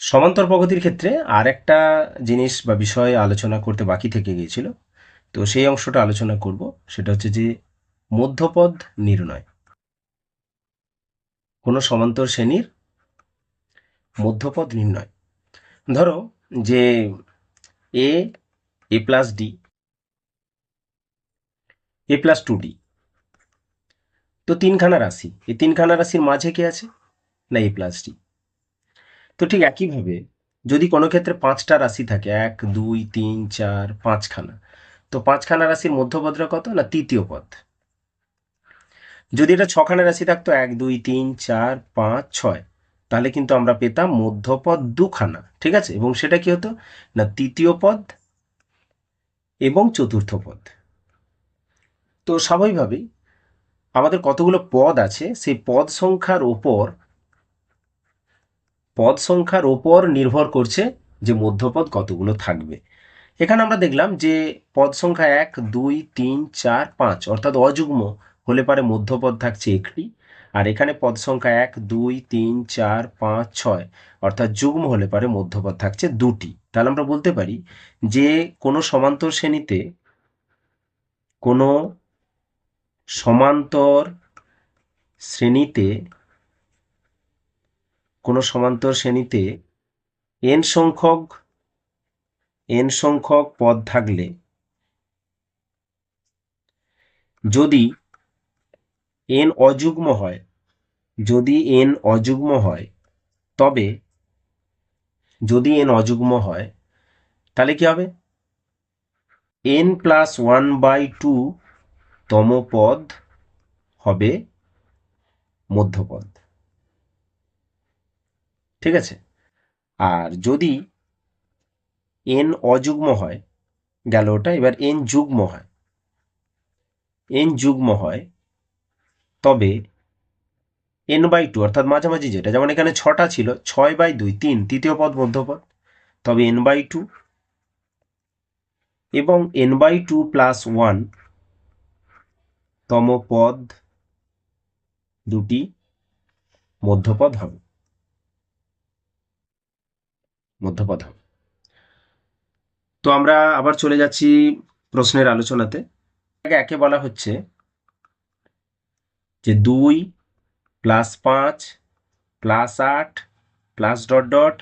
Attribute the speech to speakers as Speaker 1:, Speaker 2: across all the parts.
Speaker 1: সমান্তর প্রগতির ক্ষেত্রে আর একটা জিনিস বা বিষয় আলোচনা করতে বাকি থেকে গিয়েছিল। তো সেই অংশটা আলোচনা করব, সেটা হচ্ছে যে মধ্যপদ নির্ণয়। কোনো সমান্তর শ্রেণির মধ্যপদ নির্ণয়। ধরো যে A A plus D A plus two D তো তিনখানা রাশি। এই তিনখানা রাশির মাঝে কে আছে? না এ প্লাস ডি তো ঠিক একইভাবে যদি কোনো ক্ষেত্রে পাঁচটা রাশি থাকে, এক, দুই, তিন, চার, পাঁচখানা, তো পাঁচখানা রাশির মধ্যপদটা কত না তৃতীয় পদ? যদি এটা ছখানা রাশি থাকতো, এক, দুই, তিন, চার, পাঁচ, ছয়, তাহলে কিন্তু আমরা পেতাম মধ্যপদ দুখানা, ঠিক আছে? এবং সেটা কি হতো? না তৃতীয় পদ এবং চতুর্থ পদ। তো স্বাভাবিকভাবেই আমাদের কতগুলো পদ আছে, সেই পদ সংখ্যার ওপর পদ সংখ্যার ওপর নির্ভর করছে যে মধ্যপদ কতগুলো থাকবে। এখানে আমরা দেখলাম যে পদ সংখ্যা এক, দুই, তিন, চার, পাঁচ, অর্থাৎ অযুগ্ম হলে পারে মধ্যপদ থাকছে একটি, আর এখানে পদ সংখ্যা এক, দুই, তিন, চার, পাঁচ, ছয়, অর্থাৎ যুগ্ম হলে পারে মধ্যপদ থাকছে দুটি। তাহলে আমরা বলতে পারি যে কোনো সমান্তর শ্রেণীতে কোনো সমান্তর শ্রেণীতে কোনো সমান্তর শ্রেণীতে এন সংখ্যক এন সংখ্যক পদ থাকলে যদি এন অযুগ্ম হয়, যদি এন অযুগ্ম হয়, তবে যদি এন অযুগ্ম হয়, তাহলে কি হবে? N plus one by two তম পদ হবে মধ্যপদ। ঠিক আছে? আর যদি এন অযুগ্ম হয়, গেল ওটা, এবার এন যুগ্ম হয়। এন যুগ্ম হয়, তবে এন বাই টু অর্থাৎ মাঝামাঝি যেটা, যেমন এখানে ছটা ছিল, ছয় বাই দুই, তিন, তৃতীয় পদ, মধ্যপদ, তবে এন বাই টু এবং N by two plus one তম পদ দুটি মধ্যপদ হবে। মধ্যপদ তো আমরা আবার চলে যাচ্ছি প্রশ্নের আলোচনাতে। একে বলা হচ্ছে যে দুই প্লাস পাঁচ প্লাস আট প্লাস ডট ডট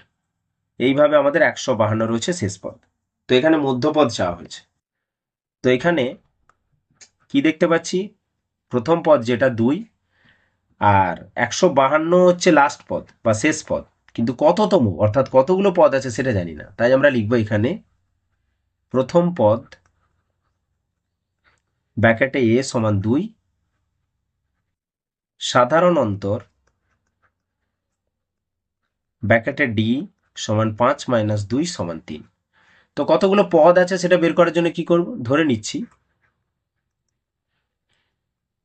Speaker 1: এইভাবে আমাদের একশো বাহান্ন রয়েছে শেষ পদ। তো এখানে মধ্যপদ চাওয়া হয়েছে। তো এখানে কি দেখতে পাচ্ছি? প্রথম পদ যেটা দুই আর একশো বাহান্ন হচ্ছে লাস্ট পদ বা শেষ পদ। কিন্তু কততম? অর্থাৎ কতগুলো পদ আছে সেটা জানি না। তাই আমরা লিখব এখানে, প্রথম পদ ব্যাকেটে এ সমান দুই, সাধারণ অন্তর ব্যাকেটে ডি সমান পাঁচ মাইনাস দুই সমান তিন। তো কতগুলো পদ আছে সেটা বের করার জন্য কি করব? ধরে নিচ্ছি।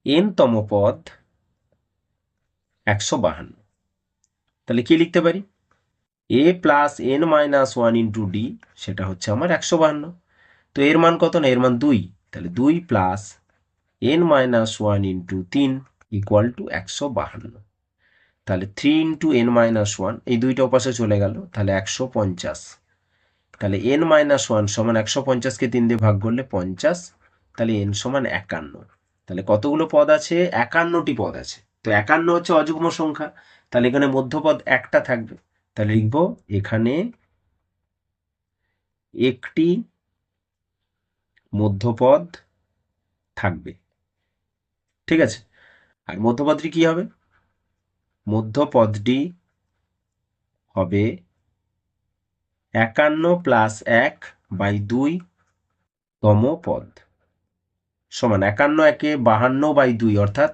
Speaker 1: এন তম পদ একশো বাহান্ন। তাহলে কি লিখতে পারি? A plus N minus one into D সেটা হচ্ছে আমার একশো বাহান্ন। তো এর মান কত না? এর মান দুই। তাহলে দুই plus N minus one into তিন ইকুয়াল টু একশো বাহান্ন। তাহলে three into N minus one এই দুইটা ওপাশে চলে গেল, তাহলে একশো পঞ্চাশ। তাহলে এন মাইনাস ওয়ান সমান একশো পঞ্চাশকে তিন দিয়ে ভাগ করলে পঞ্চাশ, তাহলে এন সমান একান্ন। তাহলে কতগুলো পদ আছে? একান্নটি পদ আছে। তো একান্ন হচ্ছে অযুগ্ম সংখ্যা। তাহলে এখানে মধ্যপদ একটা থাকবে। তাহলে লিখব এখানে একটি মধ্যপদ থাকবে। ঠিক আছে? আর মধ্যপদটি কি হবে? মধ্যপদটি হবে একান্ন প্লাস এক বাই দুই তম পদ। সমান একান্ন একে বাহান্ন বাই দুই, অর্থাৎ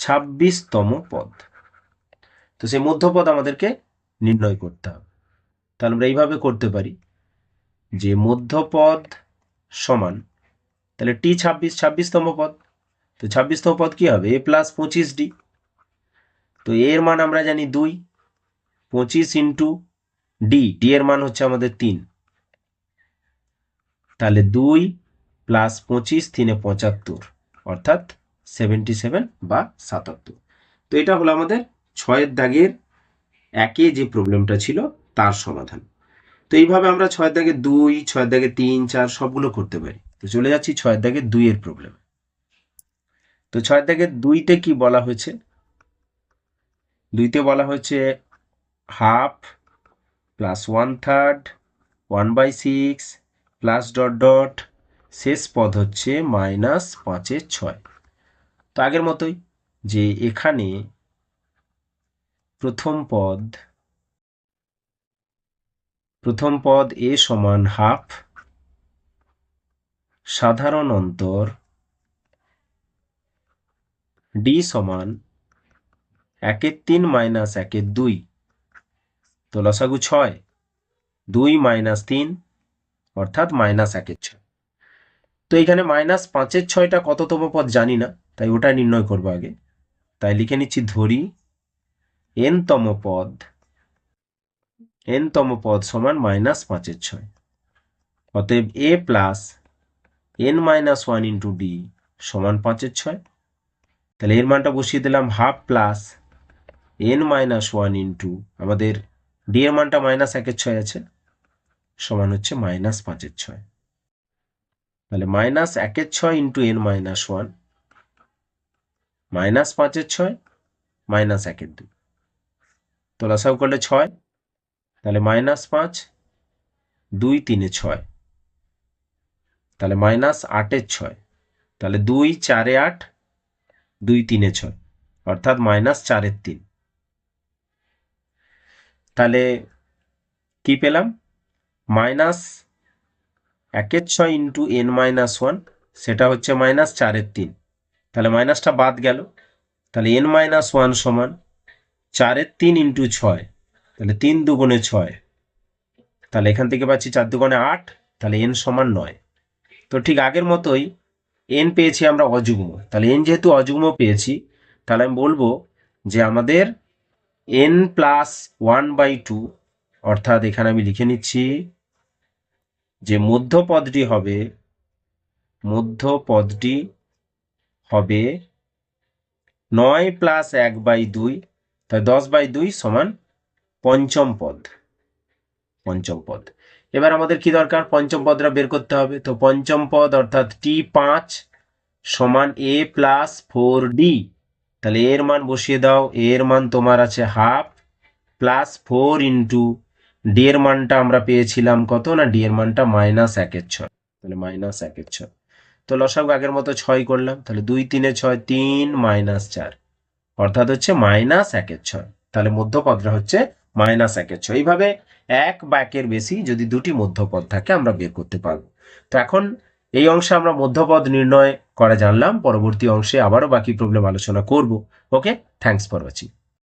Speaker 1: ছাব্বিশতম পদ। তো সেই মধ্যপদ আমাদেরকে নির্ণয় করতে হবে। তাহলে আমরা এইভাবে করতে পারি যে মধ্যপদ সমান, তাহলে টি ছাব্বিশ, ছাব্বিশতম পদ। তো ছাব্বিশতম পদ কি হবে? এ প্লাস পঁচিশ ডি তো এর মান আমরা জানি দুই, পঁচিশ ইন্টু ডি ডি এর মান হচ্ছে আমাদের তিন। তাহলে দুই প্লাস পঁচিশ তিনে পঁচাত্তর, অর্থাৎ সেভেন্টি সেভেন বা সাতাত্তর। তো এটা হলো আমাদের ছয়ের দাগের একে যে প্রবলেমটা ছিল, তার সমাধান। তো এইভাবে আমরা ছয়ের দাগে দুই, ছয়ের দাগে তিন, চার সবগুলো করতে পারি। তো চলে যাচ্ছি ছয়ের দাগে দুইয়ের প্রবলেম তো ছয়ের দাগে দুইতে কি বলা হয়েছে? দুইতে বলা হয়েছে half plus one third one by six plus dot dot শেষ পদ হচ্ছে মাইনাস পাঁচের ছয়। তো আগের মতোই যে এখানে প্রথম পদ প্রথম পদ এ সমান হাফ, সাধারণ অন্তর ডি সমান একের তিন মাইনাস একের দুই, তো লসাগু ছয়, দুই মাইনাস তিন, অর্থাৎ মাইনাস একের ছয়। তো এখানে মাইনাস পাঁচের ছয়টা কততম পদ জানি না, তাই ওটা নির্ণয় করব আগে। তাই লিখে নিচ্ছি ধরি এনতম পদ। এনতম পদ সমান মাইনাস পাঁচের ছয়। অতএব A plus N minus one into D সমান পাঁচের ছয়। তাহলে এর মানটা বসিয়ে দিলাম half plus N minus one into আমাদের ডি এর মানটা মাইনাস একের ছয় আছে, সমান হচ্ছে মাইনাস পাঁচের ছয়। তাহলে মাইনাস একের ছয় into N minus one, minus পাঁচের ছয়, মাইনাস একের দুই। তো লসাও করলে ছয়, তাহলে মাইনাস পাঁচ, দুই তিনে ছয়। তাহলে মাইনাস আটের ছয়, তাহলে দুই চারে আট, দুই তিনে ছয়, অর্থাৎ মাইনাস চারের তিন। তাহলে কি পেলাম? মাইনাস একের ছয় ইন্টু এন মাইনাস ওয়ান সেটা হচ্ছে মাইনাস চারের তিন। তাহলে মাইনাসটা বাদ গেল। তাহলে এন মাইনাস ওয়ান সমান চারের তিন ইন্টু ছয়, তাহলে তিন দুগুণে ছয়। তাহলে এখান থেকে পাচ্ছি চার দুগুণে আট, তাহলে এন সমান নয়। তো ঠিক আগের মতোই এন পেয়েছি আমরা অযুগ্ম। তাহলে এন যেহেতু অযুগ্ম পেয়েছি, তাহলে আমি বলব যে আমাদের N plus one by two অর্থাৎ এখানে আমি লিখে নিচ্ছি যে মধ্যপদটি হবে মধ্যপদটি হবে নয় প্লাস এক বাই দুই তাই দশ বাই দুই সমান পঞ্চম পদ। পঞ্চম পদ। এবার আমাদের কি দরকার? পঞ্চম পদটা বের করতে হবে। তো পঞ্চম পদ অর্থাৎ টি পাঁচ সমান এ প্লাস ফোর ডি। তাহলে এর মান বসিয়ে দাও। এর মান তোমার আছে half plus four into D এর মানটা আমরা পেয়েছিলাম কত না? ডি এর মানটা মাইনাস একের ছয়। তাহলে মাইনাস একের ছয়। তো লসাগু আগের মতো ছয় করলাম। তাহলে দুই তিনে ছয়, তিন মাইনাস চার। অর্থাৎ হচ্ছে মাইনাস একের ছয়। তাহলে মধ্যপদটা হচ্ছে মাইনাস একের ছয়। এইভাবে এক বা একের বেশি যদি দুটি মধ্যপদ থাকে আমরা বের করতে পারব। তো এখন এই অংশে আমরা মধ্যপদ নির্ণয় করা জানলাম। পরবর্তী অংশে আবারও বাকি প্রবলেম আলোচনা করব। Okay thanks for watching